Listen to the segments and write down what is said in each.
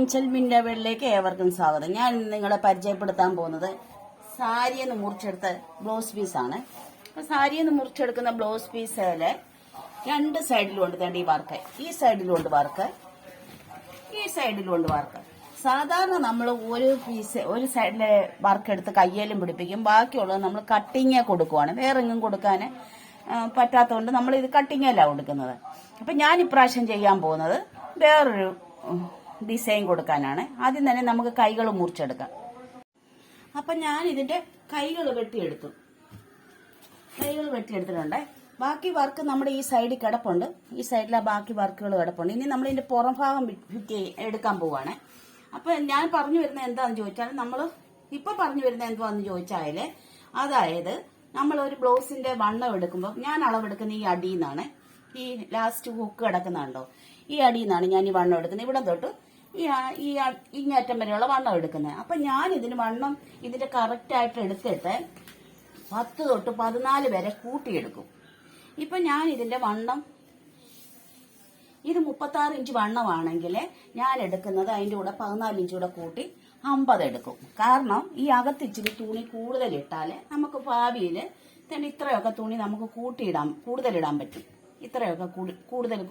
Angel മിന്നവളിലേക്ക് ഏവർക്കും സ്വാഗതം. ഞാൻ നിങ്ങളെ പരിചയപ്പെടുത്താൻ പോകുന്നത് സാരി എന്ന് മുറിച്ചെടുത്ത ബ്ലൗസ് ആണ്. അപ്പോൾ എന്ന് മുറിച്ചെടുക്കുന്ന ബ്ലൗസ് പീസിലെ രണ്ട് സൈഡിലും ഉണ്ട് തേണ്ട ഈ വർക്ക്. ഈ സൈഡിലും ഉണ്ട് വർക്ക്. ഈ സൈഡിലും ഉണ്ട് വർക്ക്. സാധാരണ നമ്മൾ ഒരു പീസ് ഒരു സൈഡിലെ വർക്ക് എടുത്ത് കയ്യേലും പിടിപ്പിക്കും. ബാക്കിയുള്ളത് നമ്മൾ കട്ടിങ് കൊടുക്കുവാണ്. വേറെ എങ്ങും കൊടുക്കാൻ പറ്റാത്തതുകൊണ്ട് നമ്മൾ ഇത് കട്ടിങ്ങല്ല കൊടുക്കുന്നത്. അപ്പം ഞാൻ ഇപ്രാവശ്യം ചെയ്യാൻ പോകുന്നത് വേറൊരു ഡിസൈൻ കൊടുക്കാനാണ്. ആദ്യം തന്നെ നമുക്ക് കൈകൾ മുറിച്ചെടുക്കാം. അപ്പം ഞാൻ ഇതിന്റെ കൈകൾ വെട്ടിയെടുത്തു. കൈകൾ വെട്ടിയെടുത്തിട്ടുണ്ട്. ബാക്കി വർക്ക് നമ്മുടെ ഈ സൈഡിൽ കിടപ്പുണ്ട്. ഈ സൈഡിലെ ബാക്കി വർക്കുകൾ കിടപ്പുണ്ട്. ഇനി നമ്മൾ ഇതിന്റെ പുറം ഭാഗം ഫിറ്റ് എടുക്കാൻ പോവാണ്. അപ്പൊ ഞാൻ പറഞ്ഞു വരുന്നത് എന്താന്ന് ചോദിച്ചാൽ നമ്മൾ ഇപ്പൊ പറഞ്ഞു വരുന്നത് എന്താന്ന് ചോദിച്ചാൽ അതായത് നമ്മൾ ഒരു ബ്ലൗസിന്റെ വണ്ണം എടുക്കുമ്പോൾ ഞാൻ അളവെടുക്കുന്ന ഈ അടിയിൽ നിന്നാണ് ഈ ലാസ്റ്റ് ഹുക്ക് കിടക്കുന്നുണ്ടോ? ഈ അടിയിൽ നിന്നാണ് ഞാൻ ഈ വണ്ണം എടുക്കുന്നത്. ഇവിടെ തൊട്ട് ഈ ഈ ഇങ്ങേറ്റം വരെയുള്ള വണ്ണം എടുക്കുന്നത്. അപ്പൊ ഞാൻ ഇതിന് വണ്ണം ഇതിന്റെ കറക്റ്റ് ആയിട്ട് എടുത്തിട്ട് പത്ത് തൊട്ട് പതിനാല് വരെ കൂട്ടിയെടുക്കും. ഇപ്പൊ ഞാൻ ഇതിന്റെ വണ്ണം ഇത് മുപ്പത്താറ് ഇഞ്ച് വണ്ണമാണെങ്കിൽ ഞാൻ എടുക്കുന്നത് അതിന്റെ കൂടെ പതിനാല് ഇഞ്ച് കൂടെ കൂട്ടി അമ്പത് എടുക്കും. കാരണം ഈ അകത്ത് ഇച്ചിരി തുണി കൂടുതൽ ഇട്ടാൽ നമുക്ക് ഭാവിയിൽ ഇത്രയൊക്കെ തുണി നമുക്ക് കൂട്ടിയിടാം കൂടുതലിടാൻ പറ്റും. ഇത്രയൊക്കെ കൂടി- കൂടുതൽ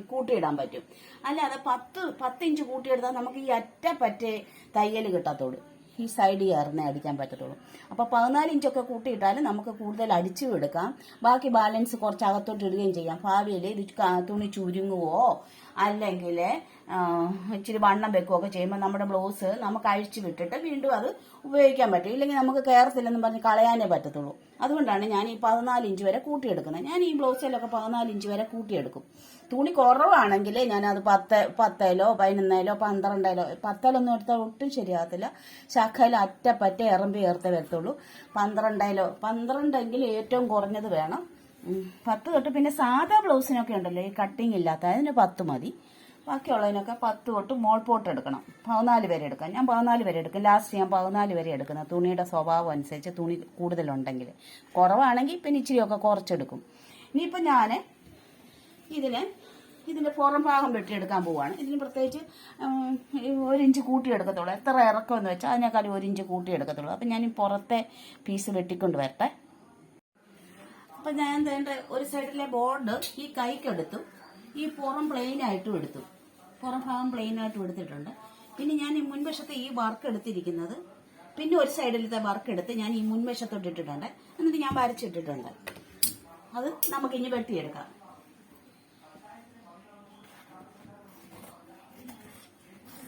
കൂട്ടിയിടാൻ പറ്റും. അല്ലാതെ പത്ത് പത്ത് ഇഞ്ച് കൂട്ടിയെടുത്താൽ നമുക്ക് ഈ അറ്റ പറ്റേ തയ്യൽ കിട്ടത്തുള്ളൂ. ഈ സൈഡ് ചേർന്നേ അടിക്കാൻ പറ്റത്തുള്ളൂ. അപ്പൊ പതിനാല് ഇഞ്ചൊക്കെ കൂട്ടിയിട്ടാൽ നമുക്ക് കൂടുതൽ അടിച്ചു എടുക്കാം. ബാക്കി ബാലൻസ് കുറച്ച് അകത്തോട്ട് ഇടുകയും ചെയ്യാം. ഭാവിയിൽ ഇത് തുണി ചുരുങ്ങുവോ? അല്ലെങ്കിൽ ഇച്ചിരി വണ്ണം വെക്കുകയൊക്കെ ചെയ്യുമ്പോൾ നമ്മുടെ ബ്ലൗസ് നമുക്ക് അഴിച്ചു വിട്ടിട്ട് വീണ്ടും അത് ഉപയോഗിക്കാൻ പറ്റും. ഇല്ലെങ്കിൽ നമുക്ക് കയറത്തില്ലെന്ന് പറഞ്ഞ് കളയാനേ പറ്റത്തുള്ളൂ. അതുകൊണ്ടാണ് ഞാൻ ഈ പതിനാല് ഇഞ്ച് വരെ കൂട്ടിയെടുക്കുന്നത്. ഞാൻ ഈ ബ്ലൗസിലൊക്കെ പതിനാല് ഇഞ്ച് വരെ കൂട്ടിയെടുക്കും. തുണി കുറവാണെങ്കിൽ ഞാനത് പത്ത് പത്തേലോ പതിനൊന്നേലോ പന്ത്രണ്ടേലോ പത്തേലൊന്നും എടുത്താൽ ഒട്ടും ശരിയാകത്തില്ല. ശാഖയിൽ അറ്റപ്പറ്റ ഇറമ്പി ചേർത്തേ വരത്തുള്ളൂ. പന്ത്രണ്ടേലോ പന്ത്രണ്ടെങ്കിൽ ഏറ്റവും കുറഞ്ഞത് വേണം. പത്ത് തൊട്ട് പിന്നെ സാധാ ബ്ലൗസിനൊക്കെ ഉണ്ടല്ലോ ഈ കട്ടിങ് ഇല്ലാത്ത അതിന് പത്ത് മതി. ബാക്കിയുള്ളതിനൊക്കെ പത്ത് തൊട്ട് മോൾ പോട്ട് എടുക്കണം. പതിനാല് വരെ എടുക്കാം. ഞാൻ പതിനാല് വരെ എടുക്കും. ലാസ്റ്റ് ഞാൻ പതിനാല് വരെ എടുക്കുന്നത് തുണിയുടെ സ്വഭാവം അനുസരിച്ച് തുണി കൂടുതലുണ്ടെങ്കിൽ കുറവാണെങ്കിൽ പിന്നെ ഇച്ചിരിയൊക്കെ കുറച്ചെടുക്കും. ഇനിയിപ്പോൾ ഞാൻ ഇതിന് ഇതിന്റെ പുറം ഭാഗം വെട്ടിയെടുക്കാൻ പോവുകയാണ് ഇതിന് പ്രത്യേകിച്ച് ഒരു ഇഞ്ച് കൂട്ടിയെടുക്കത്തുള്ളൂ എത്ര ഇറക്കമെന്ന് വെച്ചാൽ അതിനേക്കാളും ഒരു ഇഞ്ച് കൂട്ടിയെടുക്കത്തുള്ളൂ അപ്പം ഞാൻ ഈ പുറത്തെ പീസ് വെട്ടിക്കൊണ്ട് വരട്ടെ. അപ്പം ഞാൻ വേണ്ട ഒരു സൈഡിലെ ബോർഡ് ഈ കൈക്കെടുത്തു. ഈ പുറം പ്ലെയിൻ ആയിട്ടും എടുത്തു. പുറം ഭാഗം പ്ലെയിൻ ആയിട്ടും എടുത്തിട്ടുണ്ട്. പിന്നെ ഞാൻ ഈ മുൻവശത്തെ ഈ വർക്ക് എടുത്തിരിക്കുന്നത് പിന്നെ ഒരു സൈഡിലത്തെ വർക്ക് എടുത്ത് ഞാൻ ഈ മുൻവശത്തോട്ട് ഇട്ടിട്ടുണ്ട്. എന്നിട്ട് ഞാൻ വരച്ചിട്ടിട്ടുണ്ട്. അത് നമുക്ക് ഇനി വെട്ടിയെടുക്കാം.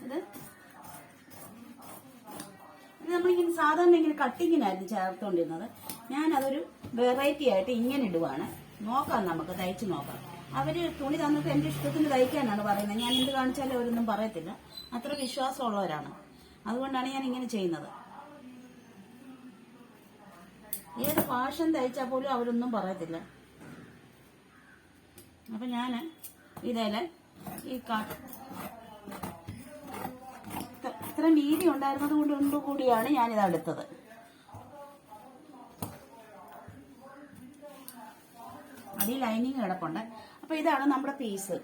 ഇത് ഇത് നമ്മളിങ്ങനെ സാധാരണ ഇങ്ങനെ കട്ടിങ്ങിനായിരുന്നു ചേർത്തോണ്ടിരുന്നത്. ഞാൻ അതൊരു വെറൈറ്റി ആയിട്ട് ഇങ്ങനെ ഇടുവാണ്. നോക്കാം നമുക്ക് തയ്ച്ചു നോക്കാം. അവർ തുണി തന്നിട്ട് എന്റെ ഇഷ്ടത്തിന് തയ്ക്കാനാണ് പറയുന്നത്. ഞാൻ എന്ത് കാണിച്ചാലും അവരൊന്നും പറയത്തില്ല. അത്ര വിശ്വാസമുള്ളവരാണ്. അതുകൊണ്ടാണ് ഞാൻ ഇങ്ങനെ ചെയ്യുന്നത്. ഏത് ഫാഷൻ തയ്ച്ചാൽ പോലും അവരൊന്നും പറയത്തില്ല. അപ്പൊ ഞാൻ ഇതേലെ ഈ കാ ഇത്ര- മീതി ഉണ്ടായിരുന്നത് കൊണ്ട് കൂടിയാണ് ഞാനിത് എടുത്തത് അതിൽ ലൈനിങ് കിടപ്പുണ്ട്. അപ്പൊ ഇതാണ് നമ്മുടെ പീസ്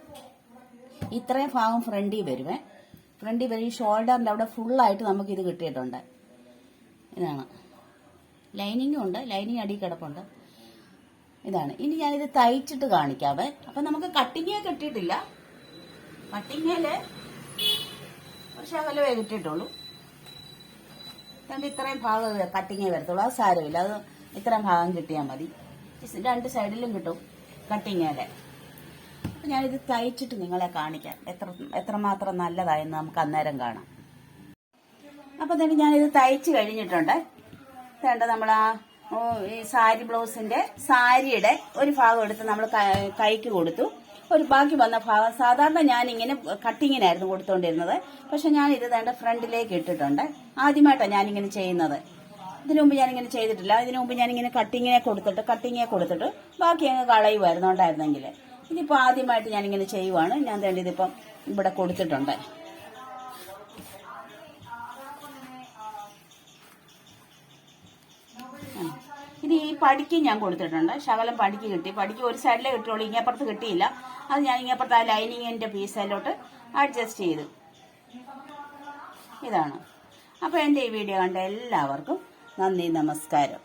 ഇത്രയും ഭാഗം ഫ്രണ്ടിൽ വരുവേ. ഫ്രണ്ടിൽ വരും. ഈ ഷോൾഡറിന്റെ അവിടെ ഫുള്ളായിട്ട് നമുക്ക് ഇത് കിട്ടിയിട്ടുണ്ട്. ഇതാണ്. ലൈനിങ്ങും ഉണ്ട്. ലൈനിങ് അടി കിടപ്പുണ്ട്. ഇതാണ്. ഇനി ഞാനിത് തയ്ച്ചിട്ട് കാണിക്കാവേ. അപ്പൊ നമുക്ക് കട്ടിങ്ങേ കിട്ടിയിട്ടില്ല. കട്ടിങ്ങേൽ പക്ഷെ അകലവേ കിട്ടിയിട്ടുള്ളൂ. അതുകൊണ്ട് ഇത്രയും ഭാഗം കട്ടിങ്ങേ വരത്തുള്ളൂ. അത് സാരമില്ല. അത് ഇത്രയും ഭാഗം കിട്ടിയാൽ മതി. രണ്ട് സൈഡിലും കിട്ടും. കട്ടിങ്ങേലെ അപ്പം ഞാനിത് തയ്ച്ചിട്ട് നിങ്ങളെ കാണിക്കാം. എത്ര എത്രമാത്രം നല്ലതായെന്ന് നമുക്ക് അന്നേരം കാണാം. അപ്പം തന്നെ ഞാനിത് തയ്ച്ച് കഴിഞ്ഞിട്ടുണ്ട്. വേണ്ട നമ്മൾ ആ ഈ സാരി ബ്ലൗസിന്റെ സാരിയുടെ ഒരു ഭാഗം എടുത്ത് നമ്മൾ കൈക്ക് കൊടുത്തു. ഒരു ബാക്കി വന്ന ഭാഗം സാധാരണ ഞാൻ ഇങ്ങനെ കട്ടിങ്ങിനായിരുന്നു കൊടുത്തോണ്ടിരുന്നത്. പക്ഷെ ഞാൻ ഇത് ഫ്രണ്ടിലേക്ക് ഇട്ടിട്ടുണ്ട്. ആദ്യമായിട്ടാണ് ഞാനിങ്ങനെ ചെയ്യുന്നത്. ഇതിനു മുമ്പ് ഞാനിങ്ങനെ ചെയ്തിട്ടില്ല. ഇതിനു മുമ്പ് ഞാനിങ്ങനെ കട്ടിങ്ങിനെ കൊടുത്തിട്ട് കട്ടിങ്ങിനെ കൊടുത്തിട്ട് ബാക്കി അങ്ങ് കളയുമായിരുന്നു ഉണ്ടായിരുന്നെങ്കിൽ ഇതിപ്പോൾ ആദ്യമായിട്ട് ഞാനിങ്ങനെ ചെയ്യുവാണ്. ഞാൻ തേണ്ടി ഇതിപ്പം ഇവിടെ കൊടുത്തിട്ടുണ്ട്. ഇത് ഈ പടിക്ക് ഞാൻ കൊടുത്തിട്ടുണ്ട്. ശകലം പടിക്ക് കിട്ടി. പടിക്ക് ഒരു സൈഡിലേ കിട്ടുള്ളൂ ഇങ്ങപ്പുറത്ത് കിട്ടിയില്ല. അത് ഞാൻ ഇങ്ങപ്പുറത്ത് ആ ലൈനിങ്ങിന്റെ പീസിലോട്ട് അഡ്ജസ്റ്റ് ചെയ്തു. ഇതാണ്. അപ്പോൾ എന്റെ ഈ വീഡിയോ കണ്ട എല്ലാവർക്കും നന്ദി നമസ്കാരം.